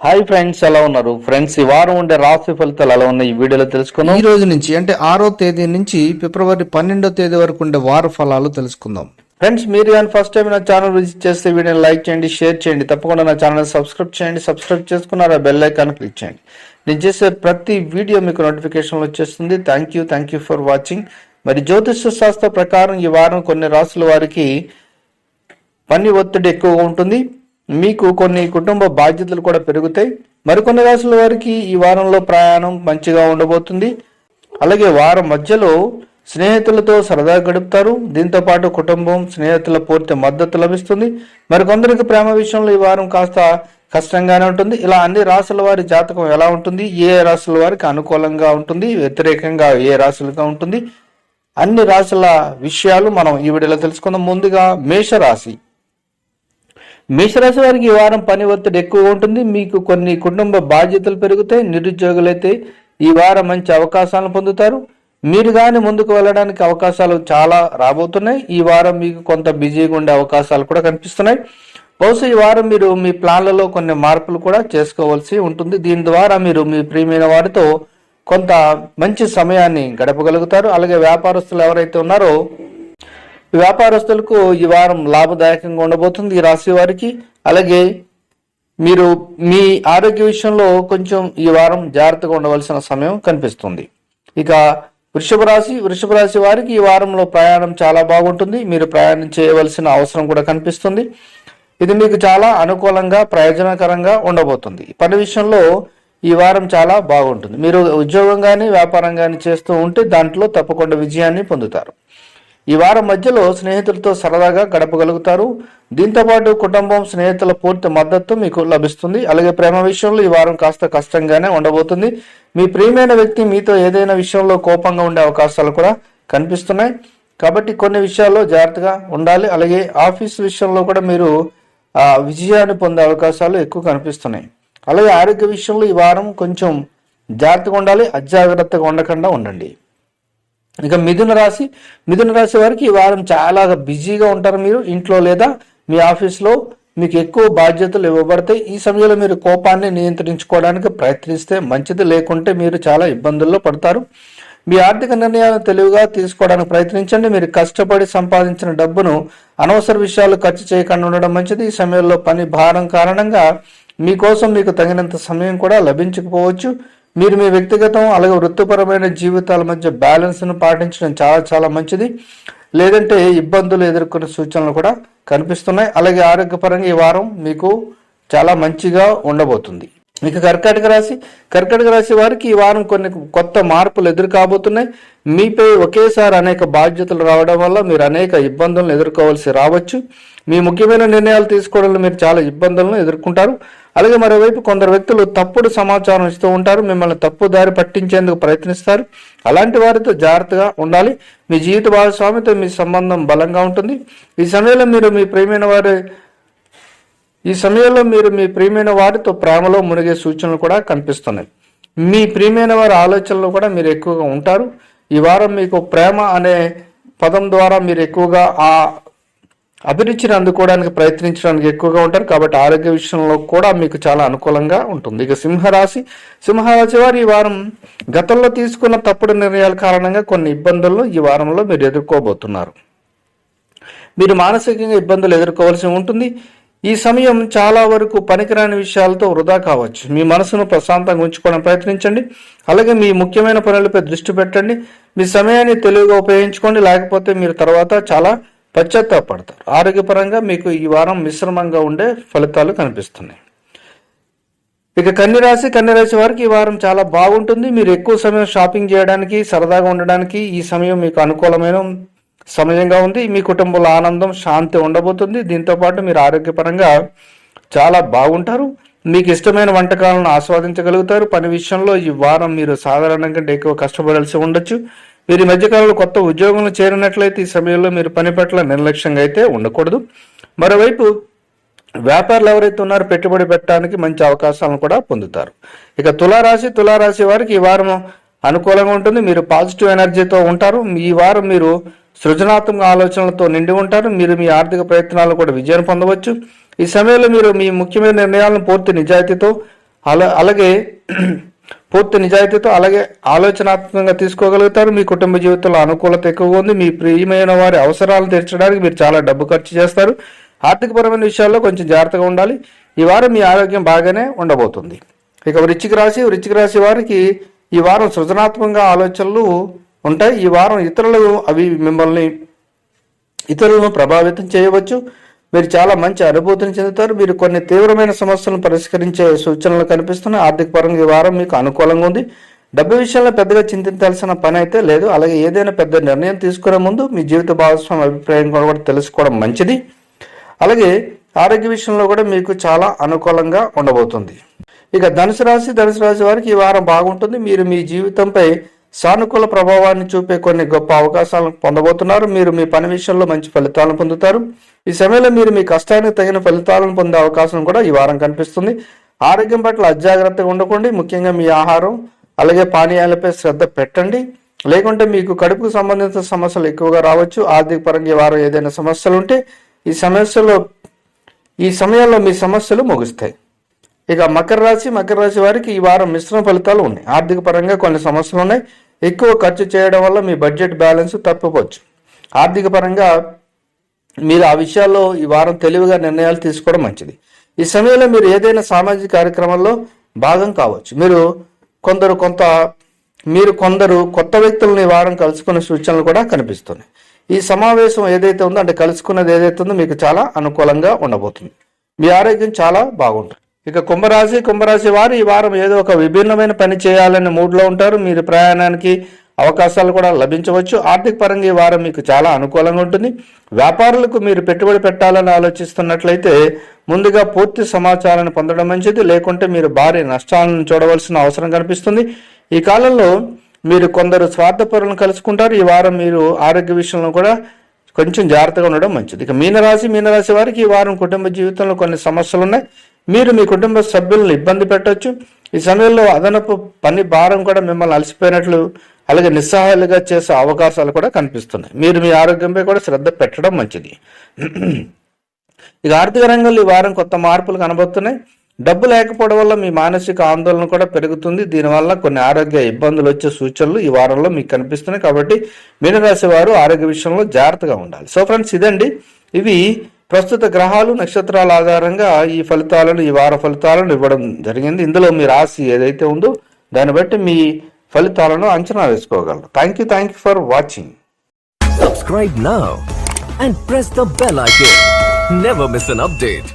Hi friends ఎలా ఉన్నారు? Friends ఈ వారం ఉండే రాశి ఫలితాలు ఎలా ఉన్నాయి? ఈ వీడియోలో తెలుసుకుందాం. ఈ రోజు నుంచి అంటే ఆరో తేదీ నుంచి ఫిబ్రవరి పన్నెండో తేదీ వరకు ఉండే వార ఫలాలు తెలుసుకుందాం. ఫ్రెండ్స్ మీరు కానీ ఫస్ట్ టైం నా ఛానల్ విజిట్ చేస్తే వీడియోని లైక్ చేయండి షేర్ చేయండి. తప్పకుండా నా ఛానల్ సబ్స్క్రైబ్ చేయండి. సబ్స్క్రైబ్ చేసుకున్నారు ఆ బెల్ ఐకాన్ క్లిక్ చేయండి. నేను చేసే ప్రతి వీడియో మీకు నోటిఫికేషన్ వచ్చేస్తుంది. Thank you thank you for watching మరి జ్యోతిష శాస్త్ర ప్రకారం ఈ వారం కొన్ని రాసుల వారికి పని ఒత్తిడి ఎక్కువగా ఉంటుంది. మీకు కొన్ని కుటుంబ బాధ్యతలు కూడా పెరుగుతాయి. మరికొన్ని రాసుల వారికి ఈ వారంలో ప్రయాణం మంచిగా ఉండబోతుంది. అలాగే వారం మధ్యలో స్నేహితులతో సరదా గడుపుతారు. దీంతో పాటు కుటుంబం స్నేహితుల పూర్తి మద్దతు లభిస్తుంది. మరికొందరికి ప్రేమ విషయంలో ఈ వారం కాస్త కష్టంగానే ఉంటుంది. ఇలా అన్ని రాసుల వారి జాతకం ఎలా ఉంటుంది? ఏ రాసుల వారికి అనుకూలంగా ఉంటుంది? వ్యతిరేకంగా ఏ రాసులుగా ఉంటుంది? అన్ని రాశుల విషయాలు మనం ఈ వీడియోలో తెలుసుకుందాం. ముందుగా మేషరాశి. మేషరాశి వారికి ఈ వారం పని ఒత్తిడి ఎక్కువగా ఉంటుంది. మీకు కొన్ని కుటుంబ బాధ్యతలు పెరుగుతాయి. నిరుద్యోగులైతే ఈ వారం మంచి అవకాశాలను పొందుతారు. మీరు కానీ ముందుకు వెళ్ళడానికి అవకాశాలు చాలా రాబోతున్నాయి. ఈ వారం మీకు కొంత బిజీగా ఉండే అవకాశాలు కూడా కనిపిస్తున్నాయి. బహుశా ఈ వారం మీరు మీ ప్లాన్లలో కొన్ని మార్పులు కూడా చేసుకోవాల్సి ఉంటుంది. దీని ద్వారా మీరు మీ ప్రియమైన వారితో కొంత మంచి సమయాన్ని గడపగలుగుతారు. అలాగే వ్యాపారస్తులు ఎవరైతే ఉన్నారో వ్యాపారస్తులకు ఈ వారం లాభదాయకంగా ఉండబోతుంది ఈ రాశి వారికి. అలాగే మీరు మీ ఆరోగ్య విషయంలో కొంచెం ఈ వారం జాగ్రత్తగా ఉండవలసిన సమయం కనిపిస్తుంది. ఇక వృషభ రాశి వృషభ రాశి వారికి ఈ వారంలో ప్రయాణం చాలా బాగుంటుంది. మీరు ప్రయాణం చేయవలసిన అవసరం కూడా కనిపిస్తుంది. ఇది మీకు చాలా అనుకూలంగా ప్రయోజనకరంగా ఉండబోతుంది. పని విషయంలో ఈ వారం చాలా బాగుంటుంది. మీరు ఉద్యోగం కానీ వ్యాపారం కానీ చేస్తూ ఉంటే దాంట్లో తప్పకుండా విజయాన్ని పొందుతారు. ఈ వారం మధ్యలో స్నేహితులతో సరదాగా గడపగలుగుతారు. దీంతోపాటు కుటుంబం స్నేహితుల పూర్తి మద్దతు మీకు లభిస్తుంది. అలాగే ప్రేమ విషయంలో ఈ వారం కాస్త కష్టంగానే ఉండబోతుంది. మీ ప్రియమైన వ్యక్తి మీతో ఏదైనా విషయంలో కోపంగా ఉండే అవకాశాలు కూడా కనిపిస్తున్నాయి. కాబట్టి కొన్ని విషయాల్లో జాగ్రత్తగా ఉండాలి. అలాగే ఆఫీస్ విషయంలో కూడా మీరు ఆ విజయాన్ని పొందే అవకాశాలు ఎక్కువ కనిపిస్తున్నాయి. అలాగే ఆరోగ్య విషయంలో ఈ వారం కొంచెం జాగ్రత్తగా ఉండాలి అజాగ్రత్తగా ఉండకుండా ఉండండి. ఇక మిథున రాశి మిథున రాశి వారికి ఈ వారం చాలా బిజీగా ఉంటారు మీరు ఇంట్లో లేదా మీ ఆఫీస్లో. మీకు ఎక్కువ బాధ్యతలు ఇవ్వబడతాయి. ఈ సమయంలో మీరు కోపాన్ని నియంత్రించుకోవడానికి ప్రయత్నిస్తే మంచిది లేకుంటే మీరు చాలా ఇబ్బందుల్లో పడతారు. మీ ఆర్థిక నిర్ణయాలను తెలివిగా తీసుకోవడానికి ప్రయత్నించండి. మీరు కష్టపడి సంపాదించిన డబ్బును అనవసర విషయాలు ఖర్చు చేయకుండా ఉండడం మంచిది. ఈ సమయంలో పని భారం కారణంగా మీకోసం మీకు తగినంత సమయం కూడా లభించకపోవచ్చు. మీరు మీ వ్యక్తిగతం అలాగే వృత్తిపరమైన జీవితాల మధ్య బ్యాలెన్స్ను పాటించడం చాలా చాలా మంచిది. లేదంటే ఇబ్బందులు ఎదుర్కొనే సూచనలు కూడా కనిపిస్తున్నాయి. అలాగే ఆరోగ్యపరంగా ఈ వారం మీకు చాలా మంచిగా ఉండబోతుంది. ఇక కర్కాటక రాశి? కర్కాటక రాశి వారికి ఈ వారం కొన్ని కొత్త మార్పులు ఎదురు కాబోతున్నాయి. మీపై ఒకేసారి అనేక బాధ్యతలు రావడం వల్ల మీరు అనేక ఇబ్బందులను ఎదుర్కోవాల్సి రావచ్చు. మీ ముఖ్యమైన నిర్ణయాలు తీసుకోవడంలో మీరు చాలా ఇబ్బందులను ఎదుర్కొంటారు. అలాగే మరోవైపు కొందరు వ్యక్తులు తప్పుడు సమాచారం ఇస్తూ ఉంటారు. మిమ్మల్ని తప్పు దారి పట్టించేందుకు ప్రయత్నిస్తారు. అలాంటి వారితో జాగ్రత్తగా ఉండాలి. మీ జీవిత భాగస్వామితో మీ సంబంధం బలంగా ఉంటుంది. ఈ సమయంలో మీరు మీ ప్రేమైన వారి ఈ సమయంలో మీరు మీ ప్రియమైన వారితో ప్రేమలో మునిగే సూచనలు కూడా కనిపిస్తున్నాయి. మీ ప్రియమైన వారి ఆలోచనలు కూడా మీరు ఎక్కువగా ఉంటారు. ఈ వారం మీకు ప్రేమ అనే పదం ద్వారా మీరు ఎక్కువగా ఆ అభిరుచిని అందుకోవడానికి ప్రయత్నించడానికి ఎక్కువగా ఉంటారు. కాబట్టి ఆరోగ్య విషయంలో కూడా మీకు చాలా అనుకూలంగా ఉంటుంది. ఇక సింహరాశి. సింహరాశి వారు ఈ వారం గతంలో తీసుకున్న తప్పుడు నిర్ణయాల కారణంగా కొన్ని ఇబ్బందులను ఈ వారంలో మీరు ఎదుర్కోబోతున్నారు. మీరు మానసికంగా ఇబ్బందులు ఎదుర్కోవాల్సి ఉంటుంది. ఈ సమయం చాలా వరకు పనికిరాని విషయాలతో వృధా కావచ్చు. మీ మనసును ప్రశాంతంగా ఉంచుకోవడం ప్రయత్నించండి. అలాగే మీ ముఖ్యమైన పనులపై దృష్టి పెట్టండి. మీ సమయాన్ని తెలివిగా ఉపయోగించుకోండి. లేకపోతే మీరు తర్వాత చాలా పశ్చాత్తాపడతారు ఆరోగ్యపరంగా మీకు ఈ వారం మిశ్రమంగా ఉండే ఫలితాలు కనిపిస్తున్నాయి. ఇక కన్యరాశి కన్యరాశి వారికి ఈ వారం చాలా బాగుంటుంది. మీరు ఎక్కువ సమయం షాపింగ్ చేయడానికి సరదాగా ఉండడానికి ఈ సమయం మీకు అనుకూలమైన సమయంగా ఉంది. మీ కుటుంబంలో ఆనందం శాంతి ఉండబోతుంది. దీంతో పాటు మీరు ఆరోగ్యపరంగా చాలా బాగుంటారు. మీకు ఇష్టమైన వంటకాలను ఆస్వాదించగలుగుతారు. పని విషయంలో ఈ వారం మీరు సాధారణం కంటే ఎక్కువ కష్టపడాల్సి ఉండొచ్చు. మీరు ఈ మధ్యకాలంలో కొత్త ఉద్యోగంలో చేరినట్లయితే ఈ సమయంలో మీరు పని పట్ల నిర్లక్ష్యంగా అయితే ఉండకూడదు. మరోవైపు వ్యాపారులు ఎవరైతే ఉన్నారో పెట్టుబడి పెట్టడానికి మంచి అవకాశాలను కూడా పొందుతారు. ఇక తులారాశి తులారాశి వారికి ఈ వారం అనుకూలంగా ఉంటుంది. మీరు పాజిటివ్ ఎనర్జీతో ఉంటారు. ఈ వారం మీరు సృజనాత్మక ఆలోచనలతో నిండి ఉంటారు. మీరు మీ ఆర్థిక ప్రయత్నాలు కూడా విజయం పొందవచ్చు. ఈ సమయంలో మీరు మీ ముఖ్యమైన నిర్ణయాలను పూర్తి నిజాయితీతో అలా అలాగే పూర్తి నిజాయితీతో అలాగే ఆలోచనాత్మకంగా తీసుకోగలుగుతారు. మీ కుటుంబ జీవితంలో అనుకూలత ఎక్కువగా ఉంది. మీ ప్రియమైన వారి అవసరాలు తీర్చడానికి మీరు చాలా డబ్బు ఖర్చు చేస్తారు. ఆర్థికపరమైన విషయాల్లో కొంచెం జాగ్రత్తగా ఉండాలి. ఈ వారం మీ ఆరోగ్యం బాగానే ఉండబోతుంది. ఇక వృచ్చిక రాశి వృచ్చిక రాశి వారికి ఈ వారం సృజనాత్మకంగా ఆలోచనలు ఉంటాయి. ఈ వారం ఇతరులు అవి మిమ్మల్ని ఇతరులను ప్రభావితం చేయవచ్చు. మీరు చాలా మంచి అనుభూతిని చెందుతారు. మీరు కొన్ని తీవ్రమైన సమస్యలను పరిష్కరించే సూచనలు కనిపిస్తున్నాయి. ఆర్థిక పరంగా ఈ వారం మీకు అనుకూలంగా ఉంది. డబ్బు విషయంలో పెద్దగా చింతించాల్సిన పని అయితే లేదు. అలాగే ఏదైనా పెద్ద నిర్ణయం తీసుకునే ముందు మీ జీవిత భాగస్వామి అభిప్రాయం కూడా తెలుసుకోవడం మంచిది. అలాగే ఆరోగ్య విషయంలో కూడా మీకు చాలా అనుకూలంగా ఉండబోతుంది. ఇక ధనుసు రాశి ధనుసు రాశి వారికి ఈ వారం బాగుంటుంది. మీరు మీ జీవితంపై సానుకూల ప్రభావాన్ని చూపే కొన్ని గొప్ప అవకాశాలను పొందబోతున్నారు. మీరు మీ పని విషయంలో మంచి ఫలితాలను పొందుతారు. ఈ సమయంలో మీరు మీ కష్టానికి తగిన ఫలితాలను పొందే అవకాశం కూడా ఈ వారం కనిపిస్తుంది. ఆరోగ్యం పట్ల అజాగ్రత్తగా ఉండకండి. ముఖ్యంగా మీ ఆహారం అలాగే పానీయాలపై శ్రద్ధ పెట్టండి. లేకుంటే మీకు కడుపుకు సంబంధించిన సమస్యలు ఎక్కువగా రావచ్చు. ఆర్థిక పరంగా ఈ వారం ఏదైనా సమస్యలు ఉంటే ఈ సమస్యలో ఈ సమయంలో మీ సమస్యలు ముగుస్తాయి. ఇక మకర రాశి మకర రాశి వారికి ఈ వారం మిశ్రమ ఫలితాలు ఉన్నాయి. ఆర్థిక పరంగా కొన్ని సమస్యలు ఉన్నాయి. ఎక్కువ ఖర్చు చేయడం వల్ల మీ బడ్జెట్ బ్యాలెన్స్ తప్పవచ్చు ఆర్థిక పరంగా మీరు ఆ విషయాల్లో ఈ వారం తెలివిగా నిర్ణయాలు తీసుకోవడం మంచిది. ఈ సమయంలో మీరు ఏదైనా సామాజిక కార్యక్రమంలో భాగం కావచ్చు. మీరు కొందరు కొంత మీరు కొందరు కొత్త వ్యక్తులను ఈ వారం కలుసుకునే సూచనలు కూడా కనిపిస్తున్నాయి. ఈ సమావేశం ఏదైతే ఉందో అంటే కలుసుకున్నది ఏదైతే ఉందో మీకు చాలా అనుకూలంగా ఉండబోతుంది. మీ ఆరోగ్యం చాలా బాగుంటుంది. ఇక కుంభరాశి కుంభరాశి వారు ఈ వారం ఏదో ఒక విభిన్నమైన పని చేయాలని మూడ్లో ఉంటారు. మీరు ప్రయాణానికి అవకాశాలు కూడా లభించవచ్చు. ఆర్థిక పరంగా ఈ వారం మీకు చాలా అనుకూలంగా ఉంటుంది. వ్యాపారులకు మీరు పెట్టుబడి పెట్టాలని ఆలోచిస్తున్నట్లయితే ముందుగా పూర్తి సమాచారాన్ని పొందడం మంచిది. లేకుంటే మీరు భారీ నష్టాలను చూడవలసిన అవసరం కనిపిస్తుంది. ఈ కాలంలో మీరు కొందరు స్వార్థపరులను కలుసుకుంటారు. ఈ వారం మీరు ఆరోగ్య విషయంలో కూడా కొంచెం జాగ్రత్తగా ఉండడం మంచిది. ఇక మీనరాశి మీనరాశి వారికి ఈ వారం కుటుంబ జీవితంలో కొన్ని సమస్యలు ఉన్నాయి మీరు మీ కుటుంబ సభ్యులను ఇబ్బంది పెట్టొచ్చు. ఈ సమయంలో అదనపు పని భారం కూడా మిమ్మల్ని అలసిపోయినట్లు అలాగే నిస్సహాయాలుగా చేసే అవకాశాలు కూడా కనిపిస్తున్నాయి. మీరు మీ ఆరోగ్యంపై కూడా శ్రద్ధ పెట్టడం మంచిది. ఇక ఆర్థిక రంగంలో ఈ వారం కొత్త మార్పులు కనబడుతున్నాయి. డబ్బు లేకపోవడం వల్ల మీ మానసిక ఆందోళన కూడా పెరుగుతుంది. దీనివల్ల కొన్ని ఆరోగ్య ఇబ్బందులు వచ్చే సూచనలు ఈ వారంలో మీకు కనిపిస్తున్నాయి. కాబట్టి మీనరాశి వారు ఆరోగ్య విషయంలో జాగ్రత్తగా ఉండాలి. సో ఫ్రెండ్స్ ఇదండి. ఇవి ప్రస్తుత గ్రహాలు నక్షత్రాల ఆధారంగా ఈ ఫలితాలను ఈ వార ఫలితాలను ఇవ్వడం జరిగింది. ఇందులో మీ రాశి ఏదైతే ఉందో దాన్ని బట్టి మీ ఫలితాలను అంచనా వేసుకోగలరు. Thank you thank you for watching subscribe now and press the bell icon never miss an update